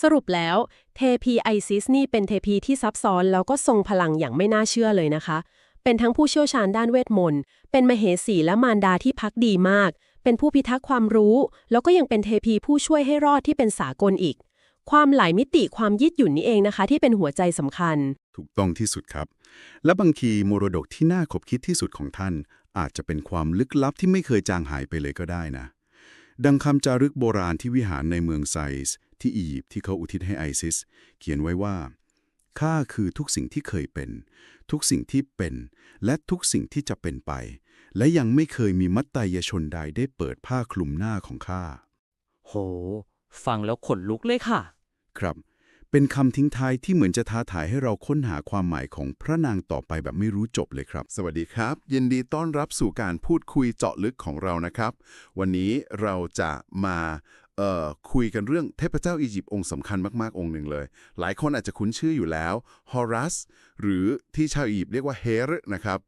สรุปแล้วเทพีไอซิสนี่เป็นเทพีที่ซับซ้อนแล้วก็ทรงพลังอย่างไม่น่าเชื่อเลยนะคะ เป็นทั้งผู้เชี่ยวชาญด้านเวทมนต์ เป็นมเหสีและมารดาที่พักดีมาก เป็นผู้พิทักษ์ความรู้ แล้วก็ยังเป็นเทพีผู้ช่วยให้รอดที่เป็นสากลอีก ความหลายมิติความยืดหยุ่นนี่เองนะคะ ที่เป็นหัวใจสำคัญ ถูกต้องที่สุดครับ และบางทีมรดกที่น่าขบคิดที่สุดของท่าน อาจจะเป็นความลึกลับที่ไม่เคยจางหายไปเลยก็ได้นะ ดังคำจารึกโบราณที่วิหารในเมืองไซส์ ที่อียิปต์ที่เขาอุทิศให้ไอซิส เขียนไว้ว่าข้าคือทุกสิ่งที่เคยเป็น ทุกสิ่งที่เป็น และทุกสิ่งที่จะเป็นไป และยังไม่เคยมีมัตตายชนใดได้เปิดผ้าคลุมหน้าของข้าโห ฟังแล้วขนลุกเลยค่ะ ครับ เป็นคำทิ้งท้ายที่เหมือนจะท้าทายให้เราค้นหาความหมายของพระนางต่อไปแบบไม่รู้จบเลยครับ สวัสดีครับ ยินดีต้อนรับสู่การพูดคุยเจาะลึกของเรานะครับ วันนี้เราจะมาเอ่อ คุยกันเรื่องเทพเจ้าอียิปต์องค์สำคัญมาก ๆ องค์หนึ่งเลย หลายคนอาจจะคุ้นชื่ออยู่แล้วฮอรัสหรือที่ชาวอียิปต์เรียกว่าเฮรนะครับ